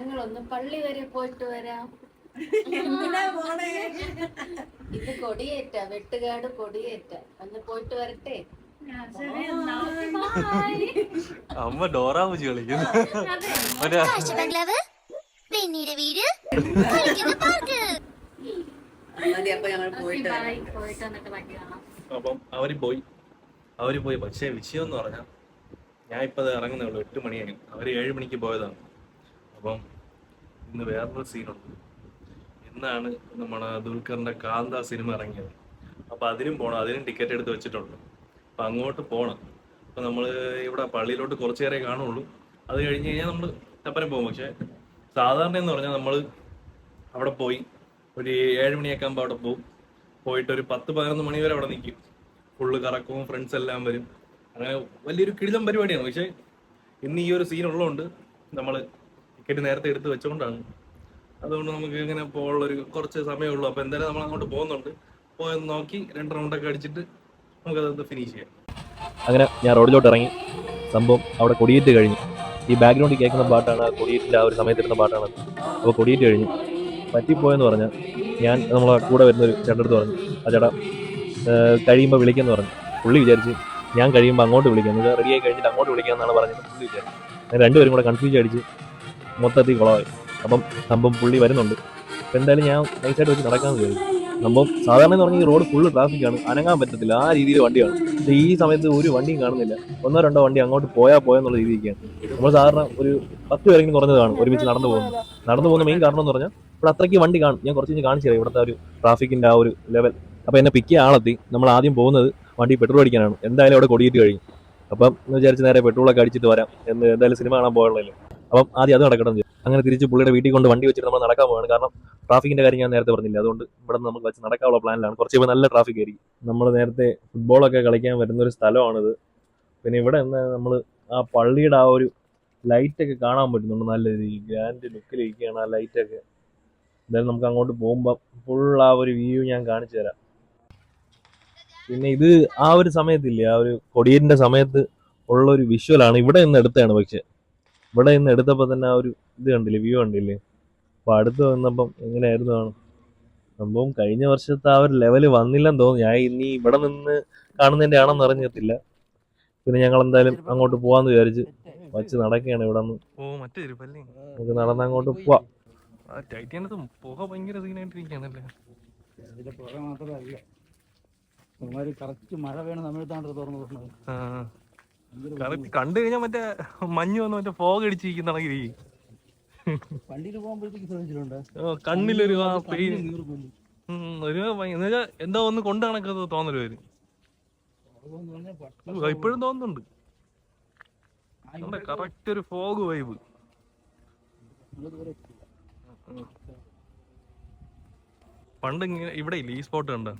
ഞങ്ങളൊന്ന് പള്ളി വരെ പോയിട്ട് വരാം. ഇത് കൊടിയേറ്റ വെട്ടുകാട് കൊടിയേറ്റ. ഒന്ന് പോയിട്ട് വരട്ടെ. അമ്മ ഡോറാമുജി കളിക്കുന്നു. പിന്നീട് വീട് അപ്പൊ അവർ പോയി. അവർ പോയി. പക്ഷേ വിഷയം എന്ന് പറഞ്ഞാൽ ഞാൻ ഇപ്പൊ ഇറങ്ങുന്നേ ഉള്ളൂ. എട്ട് മണിയായി. അവർ ഏഴ് മണിക്ക് പോയതാണ്. അപ്പം ഇന്ന് വേറൊരു സീനുണ്ട് ഇന്നാണ് നമ്മുടെ ദുൽഖറിന്റെ കാന്ത സിനിമ ഇറങ്ങിയത്. അപ്പൊ അതിനും പോണം അതിനും ടിക്കറ്റ് എടുത്ത് വെച്ചിട്ടുണ്ട്. അപ്പൊ അങ്ങോട്ട് പോണം. അപ്പൊ നമ്മൾ ഇവിടെ പള്ളിയിലോട്ട് കുറച്ച് നേരമേ കാണുള്ളൂ. അത് കഴിഞ്ഞ് കഴിഞ്ഞാൽ നമ്മൾ ചപ്പനം പോകും. പക്ഷേ സാധാരണ എന്ന് പറഞ്ഞാൽ നമ്മൾ അവിടെ പോയി ഒരു ഏഴ് മണിയൊക്കെ ആകുമ്പോൾ അവിടെ പോകും പോയിട്ട് ഒരു പത്ത് പതിനൊന്ന് മണി വരെ അവിടെ നിൽക്കും ഫുള്ള് കറക്കവും ഫ്രണ്ട്സ് എല്ലാം വരും. അങ്ങനെ വലിയൊരു കിടിലം പരിപാടിയാണ്. പക്ഷേ ഇന്ന് ഈ ഒരു സീൻ ഉള്ളതുകൊണ്ട് നമ്മൾ ടിക്കറ്റ് നേരത്തെ എടുത്ത് വെച്ചുകൊണ്ടാണ് അതുകൊണ്ട് നമുക്ക് ഇങ്ങനെ പോകാനുള്ളൊരു കുറച്ച് സമയമേ ഉള്ളൂ അപ്പോൾ എന്തായാലും നമ്മൾ അങ്ങോട്ട് പോകുന്നുണ്ട്. പോയി നോക്കി രണ്ട് റൗണ്ടൊക്കെ അടിച്ചിട്ട് നമുക്കതൊന്ന് ഫിനിഷ് ചെയ്യാം. അങ്ങനെ ഞാൻ റോഡിലോട്ട് ഇറങ്ങി. സംഭവം അവിടെ കൊടിയേറ്റ് കഴിഞ്ഞു. ഈ ബാക്ക്ഗ്രൗണ്ടിൽ കേൾക്കുന്ന പാട്ടാണ് കൊടിയേറ്റിന്റെ ആ ഒരു സമയത്തിരുന്ന പാട്ടാണ് അപ്പോൾ കൊടിയേറ്റ് കഴിഞ്ഞു. പറ്റിപ്പോയെന്ന് പറഞ്ഞാൽ ഞാൻ നമ്മളെ കൂടെ വരുന്ന ഒരു ചേട്ടടുത്ത് പറഞ്ഞു. ആ ചേട്ടാ കഴിയുമ്പോൾ വിളിക്കാമെന്ന് പറഞ്ഞു. പുള്ളി വിചാരിച്ച് ഞാൻ കഴിയുമ്പോൾ അങ്ങോട്ട് വിളിക്കാം. നിങ്ങൾ റെഡിയായി കഴിഞ്ഞിട്ട് അങ്ങോട്ട് വിളിക്കാമെന്നാണ് പറഞ്ഞത്. പുള്ളി വിചാരിച്ചു. രണ്ടുപേരും കൂടെ കൺഫ്യൂസ് അടിച്ച് മൊത്തത്തിൽ കുളമായി. അപ്പം സംഭവം പുള്ളി വരുന്നുണ്ട്. അപ്പം എന്തായാലും ഞാൻ നൈസായിട്ട് വെച്ച് നടക്കാൻ വിചാരിച്ചു. സംഭവം സാധാരണ എന്ന് പറഞ്ഞാൽ ഈ റോഡ് ഫുള്ള് ട്രാഫിക്കാണ് അനങ്ങാൻ പറ്റത്തില്ല. ആ രീതിയിൽ വണ്ടിയാണ്. പക്ഷേ ഈ സമയത്ത് ഒരു വണ്ടിയും കാണുന്നില്ല. ഒന്നോ രണ്ടോ വണ്ടി അങ്ങോട്ട് പോയാൽ പോയെന്നുള്ള രീതിയൊക്കെയാണ് നമ്മൾ സാധാരണ ഒരു പത്ത് പേരെങ്കിലും കുറഞ്ഞത് കാണും ഒരുമിച്ച് നടന്നു പോകുന്നത്. നടന്നു പോകുന്ന മെയിൻ കാരണം എന്ന് പറഞ്ഞാൽ ഇവിടെ അത്രയ്ക്ക് വണ്ടി കാണും. ഞാൻ കുറച്ച് കഴിഞ്ഞ് കാണിച്ചു തരാം ഇവിടുത്തെ ഒരു ട്രാഫിക്കിന്റെ ആ ഒരു ലെവൽ അപ്പോൾ എന്നെ പിക്ക് ആളെത്തി. നമ്മൾ ആദ്യം പോകുന്നത് വണ്ടി പെട്രോൾ അടിക്കാനാണ്. എന്തായാലും അവിടെ കൊടിയിട്ട് കഴിഞ്ഞു. അപ്പം വിചാരിച്ച് നേരെ പെട്രോളൊക്കെ അടിച്ചിട്ട് വരാം. എന്ന് എന്തായാലും സിനിമ കാണാൻ പോയുള്ളല്ലോ അപ്പം ആദ്യം അത് നടക്കണം. അങ്ങനെ തിരിച്ച് പുള്ളിയുടെ വീട്ടിൽ കൊണ്ട് വണ്ടി വെച്ചിട്ട് നമ്മൾ നടക്കാൻ പോവാണ്. കാരണം ട്രാഫിക്കിന്റെ കാര്യം ഞാൻ നേരത്തെ പറഞ്ഞില്ല. അതുകൊണ്ട് ഇവിടെ നിന്ന് നമുക്ക് വെച്ച് നടക്കാനുള്ള പ്ലാനിലാണ്. കുറച്ച് ഇപ്പോൾ നല്ല ട്രാഫിക് ആയിരിക്കും. നമ്മൾ നേരത്തെ ഫുട്ബോളൊക്കെ കളിക്കാൻ വരുന്ന ഒരു സ്ഥലമാണിത്. പിന്നെ ഇവിടെ നിന്ന് നമ്മൾ ആ പള്ളിയുടെ ആ ഒരു ലൈറ്റൊക്കെ കാണാൻ പറ്റുന്നുണ്ട്. നല്ല രീതിയിൽ ഗ്രാൻഡ് ലുക്കിലിരിക്കുകയാണ് ആ ലൈറ്റൊക്കെ എന്തായാലും നമുക്ക് അങ്ങോട്ട് പോകുമ്പോൾ ഫുൾ ആ ഒരു വ്യൂ ഞാൻ കാണിച്ചു തരാം. പിന്നെ ഇത് ആ ഒരു സമയത്തില്ലേ ആ ഒരു കൊടിയേറ്റിന്റെ സമയത്ത് ഉള്ള ഒരു വിഷ്വലാണ് ഇവിടെ നിന്ന് എടുത്തതാണ് പക്ഷെ. ഇവിടെ നിന്ന് എടുത്തപ്പോൾ തന്നെ ആ ഒരു ഇത് കണ്ടില്ലേ വ്യൂ കണ്ടില്ലേ? അപ്പോൾ അടുത്ത് വന്നപ്പം എങ്ങനെയായിരുന്നു ആണ് സംഭവം കഴിഞ്ഞ വർഷത്തെ ആ ഒരു ലെവൽ വന്നില്ലെന്ന് തോന്നുന്നു. ഞാൻ ഇനി ഇവിടെ നിന്ന് കാണുന്നതിന്റെ ആണെന്ന് അറിഞ്ഞിട്ടില്ല. പിന്നെ ഞങ്ങൾ എന്തായാലും അങ്ങോട്ട് പോവാന്ന് വിചാരിച്ച് വച്ച് നടക്കുകയാണ് ഇവിടെ നിന്ന്. ഓ മറ്റേ ചെരുപ്പല്ലേ നമുക്ക് നടന്ന് അങ്ങോട്ട് പോവാം. പുക ഭയങ്കര സീനായിട്ടിരിക്കുകയാണല്ലേ? ഇതിന്റെ പുറകെ മാത്രമല്ല. കറക്റ്റ് മഴ വേണം തമിഴ്നാട്ടിൽ തുറന്നു കൊടുക്കുന്നത് ആ കറക്റ്റ് കണ്ടു കഴിഞ്ഞാൽ മറ്റേ മഞ്ഞ് വന്ന് മറ്റേ ഫോഗ് അടിച്ചിരിക്കുന്ന കണ്ണിലൊരു ഒരു എന്നുവെച്ചാ എന്തോ ഒന്ന് കൊണ്ട് കണക്കത് തോന്നൽ പേര് ഇപ്പോഴും തോന്നുന്നുണ്ട്. കറക്റ്റ് ഒരു ഫോഗ് വൈബ് പണ്ട് ഇങ്ങനെ ഇവിടെ ഇല്ല ഈ സ്പോട്ട് കണ്ട.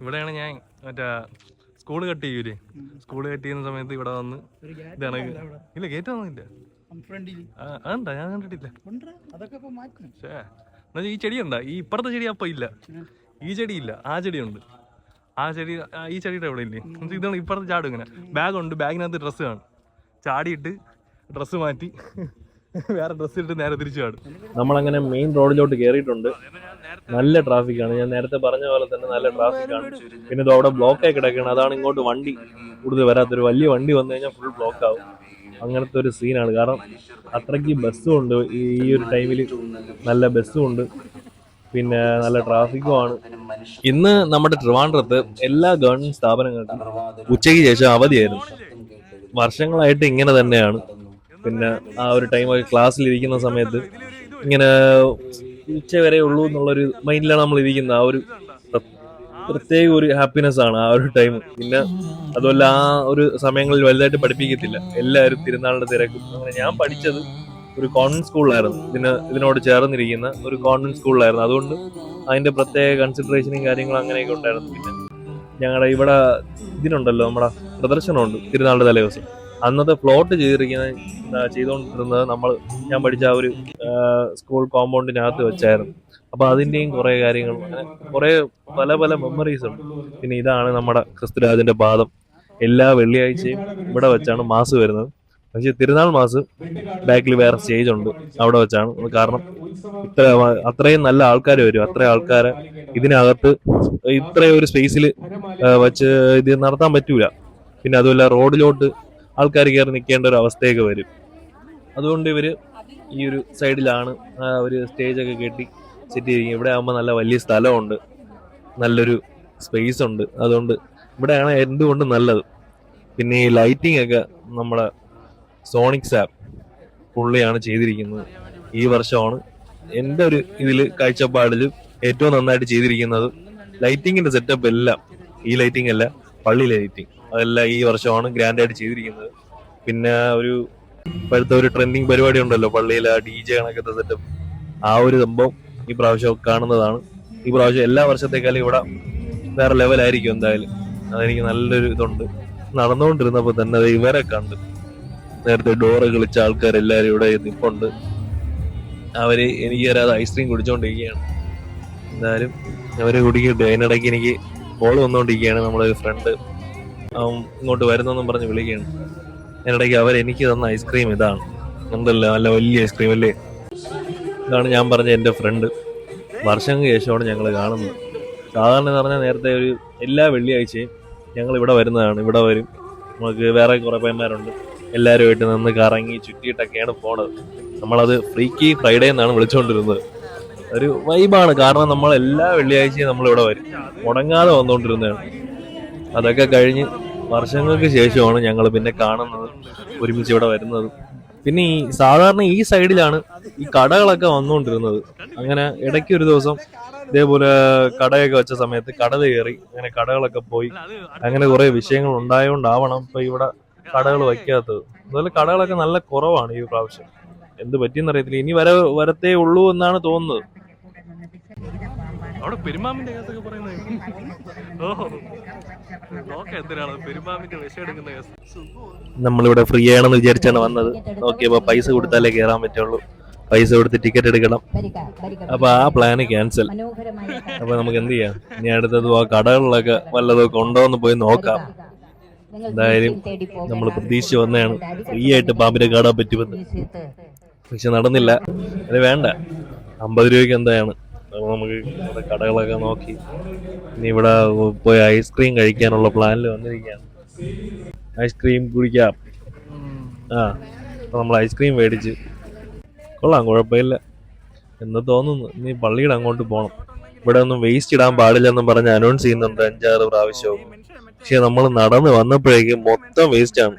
ഇവിടെയാണ് ഞാൻ മറ്റേ സ്കൂൾ കട്ട് ചെയ്യൂലേ? സ്കൂൾ കട്ട് ചെയ്യുന്ന സമയത്ത് ഇവിടെ വന്ന് ഇതാണ് ഇല്ല ഗേറ്റ് വന്നില്ല അതെന്താ ഞാൻ കണ്ടിട്ടില്ല. എന്നാ പക്ഷേ എന്നുവെച്ചാൽ ഈ ചെടി ഉണ്ടാ? ഈ ഇപ്പുറത്തെ ചെടി അപ്പം ഇല്ല. ഈ ചെടി ഇല്ല. ആ ചെടിയുണ്ട്. ആ ചെടി ഈ ചെടിയുടെ ഇവിടെ ഇല്ലേ? എന്നുവെച്ചാൽ ഇതാണ് ഇപ്പുറത്തെ ചാടും ഇങ്ങനെ. ബാഗുണ്ട്. ബാഗിനകത്ത് ഡ്രസ്സ് കാണും. ചാടിയിട്ട് ഡ്രസ്സ് മാറ്റി. വേറെ ഡ്രസ്സ് ഇട്ട് നേരെ തിരിച്ചു കാണും നമ്മളങ്ങനെ മെയിൻ റോഡിലോട്ട് കയറിയിട്ടുണ്ട് നല്ല ട്രാഫിക്കാണ് ഞാൻ നേരത്തെ പറഞ്ഞ പോലെ തന്നെ നല്ല ട്രാഫിക്കാണ് പിന്നെ ഇത് അവിടെ ബ്ലോക്ക് ആയി കിടക്കണം അതാണ് ഇങ്ങോട്ട് വണ്ടി. കൂടുതൽ വരാത്തൊരു വലിയ വണ്ടി വന്നു കഴിഞ്ഞാൽ ഫുൾ ബ്ലോക്ക് ആവും. അങ്ങനത്തെ ഒരു സീനാണ് കാരണം അത്രയ്ക്ക് ബസ്സും ഉണ്ട്. ഈ ഒരു ടൈമിൽ നല്ല ബസ്സും ഉണ്ട്. പിന്നെ നല്ല ട്രാഫിക്കും ആണ്. ഇന്ന് നമ്മുടെ ട്രിവാൻഡ്രത്ത് എല്ലാ ഗവൺമെന്റ് സ്ഥാപനങ്ങൾക്കും ഉച്ചയ്ക്ക് ശേഷം അവധിയായിരുന്നു. വർഷങ്ങളായിട്ട് ഇങ്ങനെ തന്നെയാണ്. പിന്നെ ആ ഒരു ടൈം ക്ലാസ്സിൽ ഇരിക്കുന്ന സമയത്ത് ഇങ്ങനെ ഉച്ച വരെ ഉള്ളൂ എന്നുള്ളൊരു മൈൻഡിലാണ് നമ്മൾ ഇരിക്കുന്നത് ആ ഒരു പ്ര- പ്രത്യേക ഒരു ഹാപ്പിനെസ് ആണ് ആ ഒരു ടൈം പിന്നെ അതുമല്ല ആ ഒരു സമയങ്ങളിൽ വലുതായിട്ട് പഠിപ്പിക്കത്തില്ല. എല്ലാവരും തിരുനാളിന്റെ തിരക്കും. അങ്ങനെ ഞാൻ പഠിച്ചത് ഒരു കോൺവെന്റ് സ്കൂളിലായിരുന്നു ഇതിന് ഇതിനോട് ചേർന്നിരിക്കുന്ന ഒരു കോൺവെന്റ് സ്കൂളിലായിരുന്നു അതുകൊണ്ട് അതിന്റെ പ്രത്യേക കൺസിഡറേഷനും കാര്യങ്ങളും അങ്ങനെയൊക്കെ ഉണ്ടായിരുന്നു. പിന്നെ ഞങ്ങളുടെ ഇവിടെ ഇതിനുണ്ടല്ലോ നമ്മുടെ പ്രദർശനമുണ്ട് തിരുനാളിന്റെ തലേദിവസം. അന്നത്തെ പ്ലോട്ട് ചെയ്തിരിക്കുന്ന ചെയ്തുകൊണ്ടിരുന്നത് നമ്മൾ ഞാൻ പഠിച്ച ആ ഒരു സ്കൂൾ കോമ്പൗണ്ടിനകത്ത് വെച്ചായിരുന്നു. അപ്പോൾ അതിന്റെയും കുറെ കാര്യങ്ങൾ അങ്ങനെ കുറെ പല പല മെമ്മറീസ് ഉണ്ട്. പിന്നെ ഇതാണ് നമ്മുടെ ക്രിസ്തുരാജന്റെ പാദം. എല്ലാ വെള്ളിയാഴ്ചയും ഇവിടെ വെച്ചാണ് മാസ് വരുന്നത്. പക്ഷേ തിരുനാൾ മാസ് ബാക്കിൽ വേറെ സ്റ്റേജ് ഉണ്ട്. അവിടെ വെച്ചാണ്. കാരണം ഇത്ര അത്രയും നല്ല ആൾക്കാർ വരും. അത്രയും ആൾക്കാരെ ഇതിനകത്ത് ഇത്രയും ഒരു സ്പേസിൽ വെച്ച് ഇത് നടത്താൻ പറ്റൂല. പിന്നെ അതുമല്ല റോഡിലോട്ട് ആൾക്കാർ കയറി നിൽക്കേണ്ട ഒരു അവസ്ഥയൊക്കെ വരും. അതുകൊണ്ട് ഇവർ ഈ ഒരു സൈഡിലാണ് ആ ഒരു സ്റ്റേജൊക്കെ കെട്ടി സെറ്റ് ചെയ്തിരിക്കുന്നത് ഇവിടെ ആകുമ്പോൾ നല്ല വലിയ സ്ഥലമുണ്ട്. നല്ലൊരു സ്പേസ് ഉണ്ട്. അതുകൊണ്ട് ഇവിടെയാണ് എന്തുകൊണ്ടും നല്ലത്? പിന്നെ ഈ ലൈറ്റിംഗ് ഒക്കെ നമ്മുടെ സോണിക്സ് ആപ്പ് പുള്ളിയാണ് ചെയ്തിരിക്കുന്നത്. ഈ വർഷമാണ് എന്റെ ഒരു ഇതിൽ കാഴ്ചപ്പാടിൽ ഏറ്റവും നന്നായിട്ട് ചെയ്തിരിക്കുന്നത്. ലൈറ്റിങ്ങിന്റെ സെറ്റപ്പ് എല്ലാം ഈ ലൈറ്റിംഗ് അല്ല പള്ളി ലൈറ്റിംഗ് അതെല്ലാം ഈ വർഷമാണ് ഗ്രാൻഡായിട്ട് ചെയ്തിരിക്കുന്നത്. പിന്നെ ഒരു ഇപ്പോഴത്തെ ഒരു ട്രെൻഡിങ് പരിപാടി ഉണ്ടല്ലോ പള്ളിയിൽ ആ ഡി ജെ കണക്കത്തെ സെറ്റപ്പ് ആ ഒരു സംഭവം ഈ പ്രാവശ്യം കാണുന്നതാണ്. ഈ പ്രാവശ്യം എല്ലാ വർഷത്തേക്കാളും ഇവിടെ വേറെ ലെവലായിരിക്കും എന്തായാലും. അതെനിക്ക് നല്ലൊരു ഇതുണ്ട്. നടന്നുകൊണ്ടിരുന്നപ്പോൾ തന്നെ അത് ഇവരെ കണ്ട്. നേരത്തെ ഡോറ് കളിച്ച ആൾക്കാരെല്ലാവരും ഇവിടെ നിപ്പുണ്ട്. അവർ എനിക്ക് അത് ഐസ്ക്രീം കുടിച്ചോണ്ടിരിക്കുകയാണ്. എന്തായാലും അവർ കുടിക്കട്ടെ. അതിനിടയ്ക്ക് എനിക്ക് കോൾ വന്നുകൊണ്ടിരിക്കുകയാണ് നമ്മുടെ ഫ്രണ്ട് ഇങ്ങോട്ട് വരുന്നെന്നും പറഞ്ഞ് വിളിക്കുകയാണ്. അതിനിടയ്ക്ക് അവർ എനിക്ക് തന്ന ഐസ്ക്രീം ഇതാണ്. ഉണ്ടല്ലോ നല്ല വലിയ ഐസ്ക്രീം അല്ലേ? ഇതാണ് ഞാൻ പറഞ്ഞ എന്റെ ഫ്രണ്ട് വർഷം ശേഷമാണ് ഞങ്ങൾ കാണുന്നത്. സാധാരണ എന്ന് പറഞ്ഞാൽ നേരത്തെ ഒരു എല്ലാ വെള്ളിയാഴ്ചയും ഞങ്ങൾ ഇവിടെ വരുന്നതാണ്. ഇവിടെ വരും. നമുക്ക് വേറെ കുറേ പേന്മാരുണ്ട് എല്ലാവരുമായിട്ട് നിന്ന് കറങ്ങി ചുറ്റിയിട്ടൊക്കെയാണ് പോണത്. നമ്മളത് ഫ്രീക്കി ഫ്രൈഡേ എന്നാണ് വിളിച്ചുകൊണ്ടിരുന്നത് ഒരു വൈബാണ് കാരണം നമ്മൾ എല്ലാ വെള്ളിയാഴ്ചയും നമ്മളിവിടെ വരും. മുടങ്ങാതെ വന്നുകൊണ്ടിരുന്നതാണ്. അതൊക്കെ കഴിഞ്ഞ് വർഷങ്ങൾക്ക് ശേഷമാണ് ഞങ്ങൾ പിന്നെ കാണുന്നത് ഒരുമിച്ച് ഇവിടെ വരുന്നത്. പിന്നെ ഈ സാധാരണ ഈ സൈഡിലാണ് ഈ കടകളൊക്കെ വന്നുകൊണ്ടിരുന്നത്. അങ്ങനെ ഇടയ്ക്ക് ഒരു ദിവസം ഇതേപോലെ കടയൊക്കെ വെച്ച സമയത്ത് കട കയറി അങ്ങനെ കടകളൊക്കെ പോയി. അങ്ങനെ കുറെ വിഷയങ്ങൾ ഉണ്ടായോണ്ടാവണം ഇപ്പൊ ഇവിടെ കടകൾ വയ്ക്കാത്തത്. അതുപോലെ കടകളൊക്കെ നല്ല കുറവാണ് ഈ പ്രാവശ്യം. എന്ത് പറ്റിയെന്ന് അറിയത്തില്ല. ഇനി വര വരത്തേ ഉള്ളൂ എന്നാണ് തോന്നുന്നത്. അവിടെ പെരുമാമിന്റെ കേസൊക്കെ നമ്മളിവിടെ ഫ്രീ ആണെന്ന് വിചാരിച്ചാണ് വന്നത്. നോക്കിയപ്പോ പൈസ കൊടുത്താലേ കയറാൻ പറ്റുള്ളൂ. പൈസ കൊടുത്ത് ടിക്കറ്റ് എടുക്കണം. അപ്പൊ ആ പ്ലാന് ക്യാൻസൽ അപ്പൊ നമുക്ക് എന്ത് ചെയ്യാം? ഇനി അടുത്തത് ആ കടകളിലൊക്കെ വല്ലതൊക്കെ ഉണ്ടോ എന്ന് പോയി നോക്കാം. എന്തായാലും നമ്മൾ പ്രതീക്ഷിച്ച് വന്നതാണ്. ഫ്രീ ആയിട്ട് പാമ്പിനെ കാണാൻ പറ്റുമെന്ന്. പക്ഷെ നടന്നില്ല. അത് വേണ്ട. അമ്പത് രൂപയ്ക്ക് എന്താണ് നമുക്ക് ഇവിടെ കടകളൊക്കെ നോക്കി. ഇനി ഇവിടെ പോയി ഐസ്ക്രീം കഴിക്കാനുള്ള പ്ലാനിൽ വന്നിരിക്കുകയാണ്. ഐസ്ക്രീം കുടിക്കാം. ആ അപ്പം നമ്മൾ ഐസ്ക്രീം മേടിച്ച്. കൊള്ളാം കുഴപ്പമില്ല. എന്ന് തോന്നുന്നു. ഇനി പള്ളിയുടെ അങ്ങോട്ട് പോകണം ഇവിടെ ഒന്നും വേസ്റ്റ് ഇടാൻ പാടില്ലെന്നും പറഞ്ഞ് അനൗൺസ് ചെയ്യുന്നുണ്ട് അഞ്ചാറ് പ്രാവശ്യവും. പക്ഷെ നമ്മൾ നടന്ന് വന്നപ്പോഴേക്കും മൊത്തം വേസ്റ്റ് ആണ്.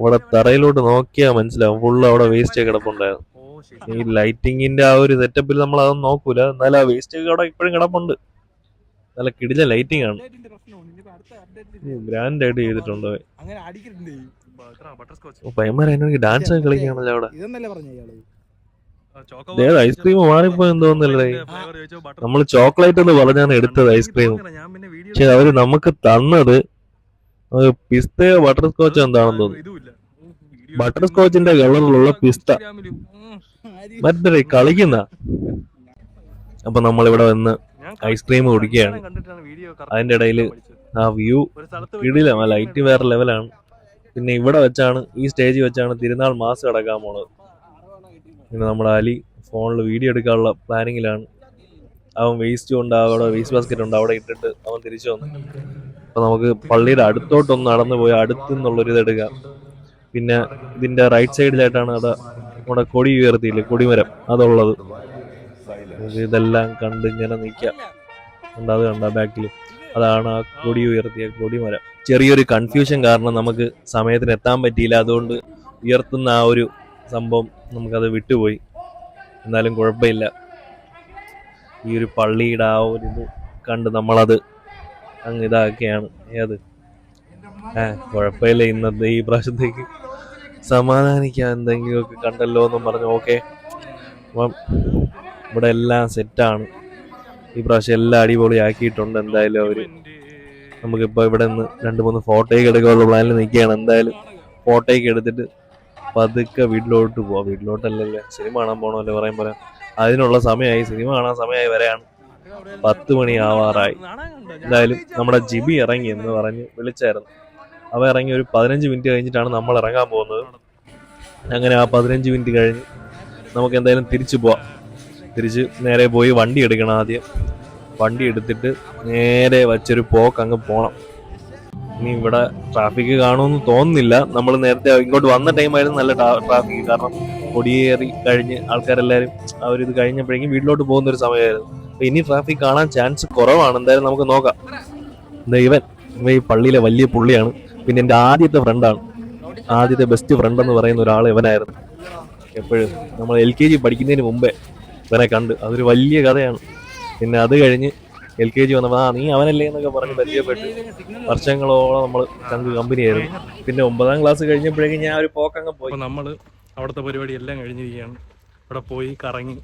ഇവിടെ തറയിലോട്ട് നോക്കിയാൽ മനസ്സിലാവും. ഫുള്ള് അവിടെ വേസ്റ്റ് കിടപ്പുണ്ടായിരുന്നു. ഈ ലൈറ്റിങ്ങിന്റെ ആ ഒരു സെറ്റപ്പിൽ നമ്മൾ അതൊന്നും നോക്കൂല. എന്നാലും ആ വേസ്റ്റ് അവിടെ ഇപ്പോഴും കിടപ്പുണ്ട്. നല്ല കിടില ലൈറ്റിംഗ് ആണ്. ഗ്രാൻഡ് ആയിട്ട് ചെയ്തിട്ടുണ്ട്. ഭയങ്കര അങ്ങനെ അടിക്കണ്ടേ ബട്ടർ സ്കോച്ച് ഓ, പയ്യന്മാർ അതിനൊക്കെ ഡാൻസ് ഒക്കെ കളിക്കുകയാണല്ലോ അവിടെ. ഇതെന്നല്ലേ പറഞ്ഞ ഇയാൾ? ഇതേത് ഐസ്ക്രീം മാറിപ്പോ എന്തോന്നല്ലേ? നമ്മൾ ചോക്ലേറ്റ് എന്ന് പറഞ്ഞാണ് എടുത്തത് ഐസ്ക്രീം പക്ഷെ അവർ നമുക്ക് തന്നത് പിസ്തയോ ബട്ടർ സ്കോച്ചോ എന്താണെന്ന് തോന്നുന്നു. ബട്ടർ സ്കോച്ചിന്റെ കളറിലുള്ള പിസ്ത മറ്റേ കളിക്കുന്ന. അപ്പൊ നമ്മളിവിടെ വന്ന് ഐസ്ക്രീം കുടിക്കുകയാണ്. അതിന്റെ ഇടയിൽ ആ വ്യൂ കിടില ലൈറ്റ് വേറെ ലെവലാണ് പിന്നെ ഇവിടെ വെച്ചാണ് ഈ സ്റ്റേജിൽ വെച്ചാണ് തിരുനാൾ മാസ് കിടക്കാൻ പോണത്. പിന്നെ നമ്മുടെ അലി ഫോണിൽ വീഡിയോ എടുക്കാനുള്ള പ്ലാനിങ്ങിലാണ് അവൻ വേസ്റ്റ് കൊണ്ട് അവിടെ വേസ്റ്റ് ബാസ്ക്കറ്റ് ഉണ്ട് അവിടെ ഇട്ടിട്ട് അവൻ തിരിച്ചു വന്നു. അപ്പൊ നമുക്ക് പള്ളിയുടെ അടുത്തോട്ടൊന്ന് നടന്നു പോയി അടുത്തു നിന്നുള്ളൊരു ഇത് എടുക്കാം. പിന്നെ ഇതിന്റെ റൈറ്റ് സൈഡിലായിട്ടാണ് അവിടെ നമ്മുടെ കൊടി ഉയർത്തിയില്ല കൊടിമരം. അതുള്ളത്. ഇതെല്ലാം കണ്ട് ഇങ്ങനെ നിൽക്കാം അത് കണ്ട? ബാക്കിൽ അതാണ് ആ കൊടി ഉയർത്തിയ കൊടിമരം. ചെറിയൊരു കൺഫ്യൂഷൻ കാരണം നമുക്ക് സമയത്തിന് എത്താൻ പറ്റിയില്ല. അതുകൊണ്ട് ഉയർത്തുന്ന ആ ഒരു സംഭവം നമുക്കത് വിട്ടുപോയി. എന്നാലും കുഴപ്പമില്ല. ഈ ഒരു പള്ളിയുടെ ആ ഒരു ഇത് കണ്ട് നമ്മളത് അങ്ങ് ഇതാക്കിയാണ് ഏത്? കുഴപ്പമില്ല. ഇന്നത്തെ ഈ പ്രാവശ്യത്തേക്ക് സമാധാനിക്കാൻ എന്തെങ്കിലുമൊക്കെ കണ്ടല്ലോ എന്നും പറഞ്ഞു. ഓക്കെ. അപ്പം ഇവിടെ എല്ലാം സെറ്റാണ്. ഈ പ്രാവശ്യം എല്ലാം അടിപൊളിയാക്കിയിട്ടുണ്ട്. എന്തായാലും അവർ നമുക്കിപ്പോൾ ഇവിടെ നിന്ന് രണ്ട് മൂന്ന് ഫോട്ടോയൊക്കെ എടുക്കാനുള്ള പ്ലാനിൽ നിൽക്കുകയാണ്. എന്തായാലും ഫോട്ടോയൊക്കെ എടുത്തിട്ട് പതുക്കെ വീട്ടിലോട്ട് പോവാം. വീട്ടിലോട്ടല്ലല്ലേ. സിനിമ കാണാൻ പോകണമല്ലോ പറയും. പോലെ അതിനുള്ള സമയമായി. സിനിമ കാണാൻ സമയമായി വരെയാണ്. പത്ത് മണി ആവാറായി. എന്തായാലും നമ്മുടെ ജിബി ഇറങ്ങി എന്ന് പറഞ്ഞ് വിളിച്ചായിരുന്നു. അവ ഇറങ്ങി ഒരു പതിനഞ്ച് മിനിറ്റ് കഴിഞ്ഞിട്ടാണ് നമ്മൾ ഇറങ്ങാൻ പോകുന്നത്. അങ്ങനെ ആ പതിനഞ്ച് മിനിറ്റ് കഴിഞ്ഞ് നമുക്ക് എന്തായാലും തിരിച്ചു പോവാം. തിരിച്ച് നേരെ പോയി വണ്ടി എടുക്കണം ആദ്യം. വണ്ടി എടുത്തിട്ട് നേരെ വച്ചൊരു പോക്ക് അങ്ങ് പോകണം ഇനി ഇവിടെ ട്രാഫിക് കാണുമെന്ന് തോന്നുന്നില്ല. നമ്മൾ നേരത്തെ ഇങ്ങോട്ട് വന്ന ടൈമായിരുന്നു നല്ല ട്രാഫിക് കാരണം കൊടിയേറി കഴിഞ്ഞ് ആൾക്കാരെല്ലാവരും അവരിത് കഴിഞ്ഞപ്പോഴേക്കും വീട്ടിലോട്ട് പോകുന്ന ഒരു സമയമായിരുന്നു. അപ്പൊ ഇനി ട്രാഫിക് കാണാൻ ചാൻസ് കുറവാണ്. എന്തായാലും നമുക്ക് നോക്കാം. എന്താ ഇവൻ ഇവ ഈ പള്ളിയിലെ വലിയ പുള്ളിയാണ്. പിന്നെ എന്റെ ആദ്യത്തെ ഫ്രണ്ടാണ് ആദ്യത്തെ ബെസ്റ്റ് ഫ്രണ്ട് എന്ന് പറയുന്ന ഒരാൾ ഇവനായിരുന്നു. എപ്പോഴും. നമ്മൾ എൽ കെ ജി പഠിക്കുന്നതിന് മുമ്പേ ഇവനെ കണ്ട്. അതൊരു വലിയ കഥയാണ്. പിന്നെ അത് കഴിഞ്ഞ് എൽ കെ ജി വന്നപ്പോൾ ആ നീ അവനല്ലേ? എന്നൊക്കെ പറഞ്ഞ് പരിചയപ്പെട്ട് വർഷങ്ങളോളം നമ്മൾ ചങ്ക് കമ്പനിയായിരുന്നു പിന്നെ ഒമ്പതാം ക്ലാസ് കഴിഞ്ഞപ്പോഴേക്കും ഞാൻ ഒരു പോക്കങ്ങ് പോയി. നമ്മൾ അവിടുത്തെ പരിപാടി എല്ലാം കഴിഞ്ഞിരിക്കുകയാണ് അവിടെ പോയി കറങ്ങി.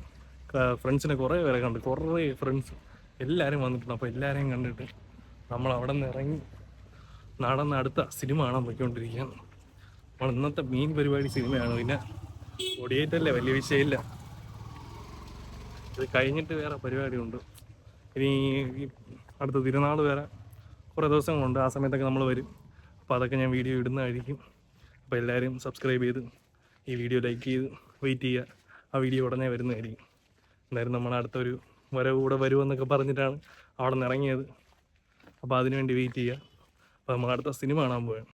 ഫ്രണ്ട്സിനെ കുറേ പേരെ കണ്ട്. കുറേ ഫ്രണ്ട്സ് എല്ലാവരും വന്നിട്ടുണ്ട്. അപ്പോൾ എല്ലാവരെയും കണ്ടിട്ട് നമ്മൾ അവിടെ നിന്ന് ഇറങ്ങി നടന്ന് അടുത്ത സിനിമ കാണാൻ പോയിക്കൊണ്ടിരിക്കുകയാണ്. നമ്മൾ ഇന്നത്തെ മെയിൻ പരിപാടി സിനിമയാണ്. പിന്നെ ഒടിയേറ്റല്ലേ വലിയ വിഷയമില്ല. ഇത് കഴിഞ്ഞിട്ട് വേറെ പരിപാടിയുണ്ട്. ഇനി അടുത്ത തിരുനാൾ വേറെ കുറേ ദിവസങ്ങളുണ്ട്. ആ സമയത്തൊക്കെ നമ്മൾ വരും. അപ്പോൾ അതൊക്കെ ഞാൻ വീഡിയോ ഇടുന്നതായിരിക്കും. അപ്പോൾ എല്ലാവരും സബ്സ്ക്രൈബ് ചെയ്ത് ഈ വീഡിയോ ലൈക്ക് ചെയ്ത് വെയിറ്റ് ചെയ്യുക. ആ വീഡിയോ ഉടനെ വരുന്നതായിരിക്കും. എന്തായാലും നമ്മൾ അടുത്തൊരു വരവ് കൂടെ വരുമെന്നൊക്കെ പറഞ്ഞിട്ടാണ് അവിടെ നിന്ന് ഇറങ്ങിയത്. അപ്പോൾ അതിനുവേണ്ടി വെയിറ്റ് ചെയ്യുക. അപ്പോൾ നമ്മൾ അടുത്ത സിനിമ കാണാൻ പോവുകയാണ്